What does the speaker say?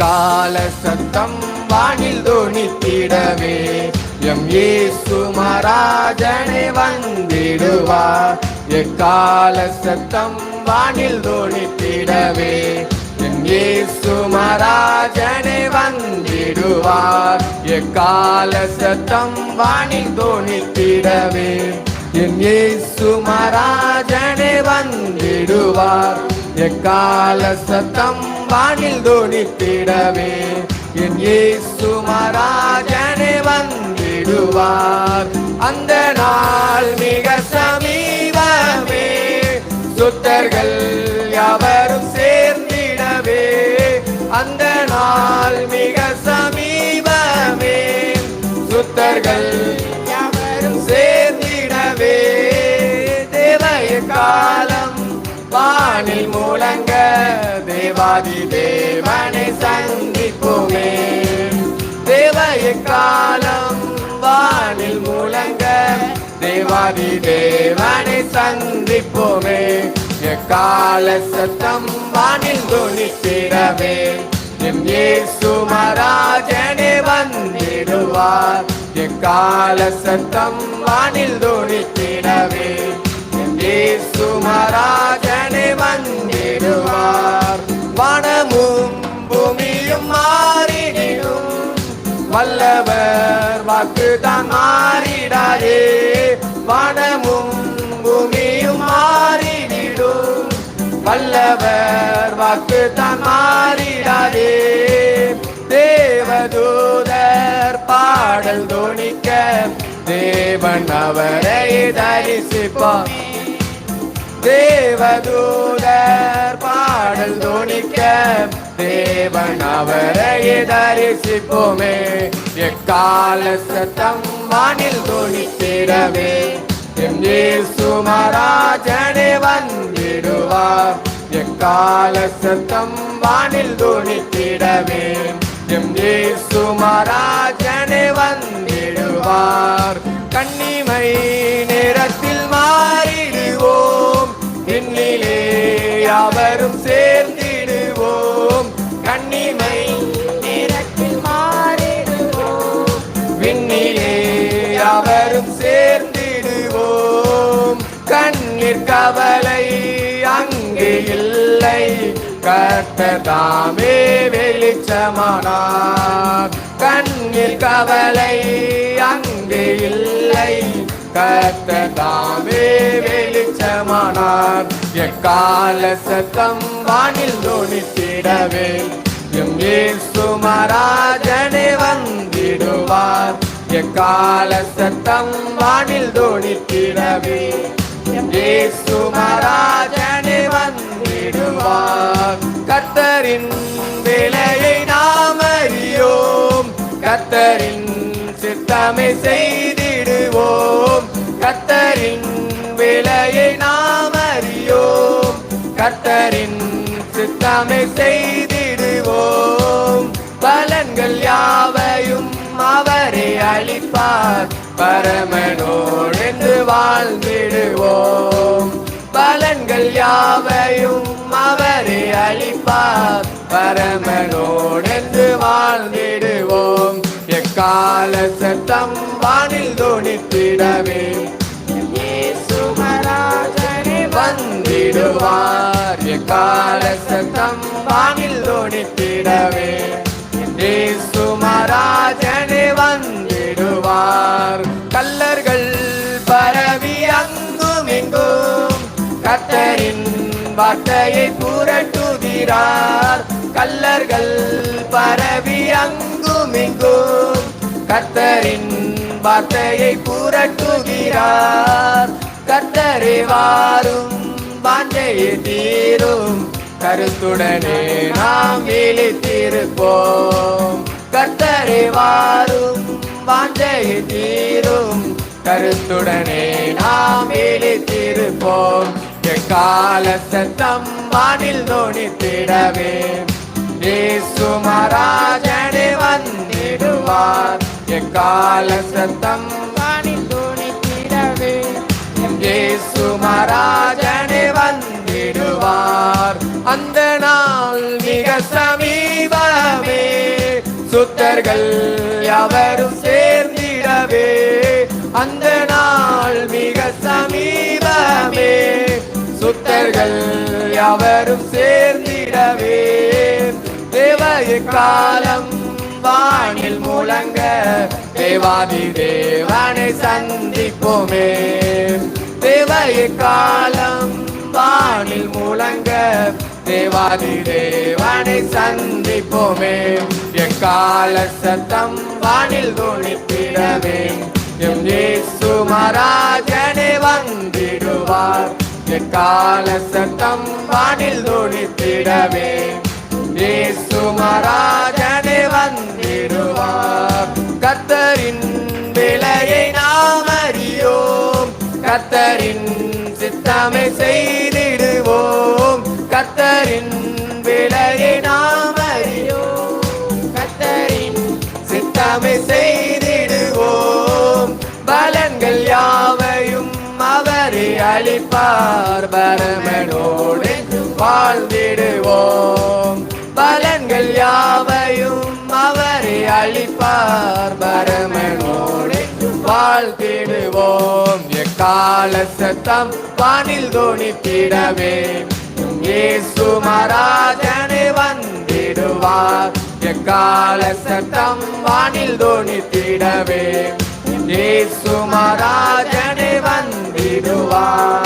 கால சத்தம் வானில் தோணித்திடவே. எம் ஏசு மராஜனை வந்திடுவார். எக்கால சத்தம் வானில் தோணித்திடவே. எம் ஏசு மராஜனை வந்திடுவார். எக்கால சத்தம் வானில் தோணித்திடவே. என் ஏசு மராஜனை வந்திடுவார். எக்கால சத்தம் வானில் தோணித்திடவே. என் இயேசு மகாராஜனே வந்திடுவார். அந்த நாள் மிக சமீபமே. சுத்தர்கள் யாவரும் சேர்ந்திடவே. அந்த நாள் மிக சமீபமே. சுத்தர்கள் யாவரும் சேர்ந்திடவே. தேவ காலம் வானில் மூலங்க தேவாதி தேவனை சந்திப்போமே. தேவைய காலம் வானில் மூலங்க தேவாதி தேவனை சந்திப்போமே. எக்கால சத்தம் வானில் துணிக்கிறவே எம் இயேசு மகாராஜனே வந்திடுவார். எக்கால சத்தம் வானில் துணிக்கிறவே எம் இயேசு வந்திடுவார் வனமும் பூமியும் மாறிடும் வல்லவர் வாக்குதான் மாறிடாதே வனமும் பூமியும் மாறிடும் வல்லவர் வாக்குதான் மாறிடாதே தேவதூதர் பாடல் தோணிக்க. தேவன் அவரை தரிசிப்பார். தேவதூதர் பாடல் துணிக்க தேவன் அவரை தரிசிப்போமே. எக்கால சத்தம் வானில் துணித்திடவே. எம் சுமராஜனே வந்திடுவார். எக்கால சத்தம் வானில் துணித்திடவே. எம் சுமராஜனே வந்திடுவார். கண்ணிமை நேரத்தில் மாறி கண்ணீர் கவலை அங்கே இல்லை. கர்த்தர் தாமே வெளிச்சமானார். கண்ணில் கவலை அங்கே இல்லை. கர்த்தர் தாமே வெளிச்சமானார். எக்கால சத்தம் வானில் தோணித்திடவே. எம் சுமராஜனே வந்திடுவார். எக்கால சத்தம் வானில் தோணித்திடவே. மகாராஜனே வந்திடுவார். கத்தரின் விலையை நாம் அறியோம். கத்தரின் சித்தமை செய்திடுவோம். கத்தரின் விலையை நாம் அறியோம். கத்தரின் சித்தமை செய்திடுவோம். பலன்கள் யாவையும் அவரை அளித்த பரமனோடு வாழ்ந்திடுவோம். பலன்கள் யாவையும் அவரே அளிப்பார். பரமனோடு வாழ்ந்திடுவோம். எக்கால சத்தம் வானில் துணித்திடவே வந்திடுவார். எக்கால சத்தம் வானில் தோணித்திடவே சுமராஜன் கத்தரின் வார்த்தையை புரட்டுகிறார். கல்லர்கள் பரவி அங்கும் எங்கும் கத்தரின் வார்த்தையை புரட்டுகிறார். கத்தரே வாரும் வாஞ்சையை தீரும். கருத்துடனே நாம் விழித்திருப்போம். கத்தரே வாரும் வாஞ்சையை தீரும். கருத்துடனே நாம் விழித்திருப்போம். எக்கால சத்தம் வானில் தோணித்திடவே. இயேசு மகாராஜனே வந்திடுவார். எக்கால சத்தம் வானில் தோணித்திடவே. இயேசு மகாராஜனே வந்திடுவார். அந்த நாள் மிக சமீபமே. சுத்தர்கள் யாவரும் சேர்ந்திடவே. அந்த நாள் சுத்தர்கள் யாவரும் சேர்ந்திடவே. தேவய காலம் வானில் முழங்க தேவாதி தேவனை சந்திப்போமே. தேவய காலம் வானில் முழங்க தேவாதி தேவனை சந்திப்போமே. எக்கால சத்தம் வானில் துணித்திடவே. எம் இயேசு மகாராஜனே எக்கால சத்தம் வானில் துணித்திடவே நீ சுமராஜனே வந்திடுவார். கத்தரின் விலையை நாம் அறியோம். கத்தரின் சித்தமை செய்திடுவோம். கத்தரின் விலையை நாம் அறியோம். கத்தரின் சித்தமை செய் அளிப்பார் பரமனோடு வாழ்ந்திடுவோம். பலன்கள் யாவையும் அவரை அளிப்பார். பரமனோடு வாழ்த்திடுவோம் எக்கால சத்தம் வானில் தோணித்திடவே. இயேசு மகாராஜனே வந்திடுவார். எக்கால சத்தம் வானில் தோணித்திடவே. இயேசு மகாராஜனே வந்திடுவார்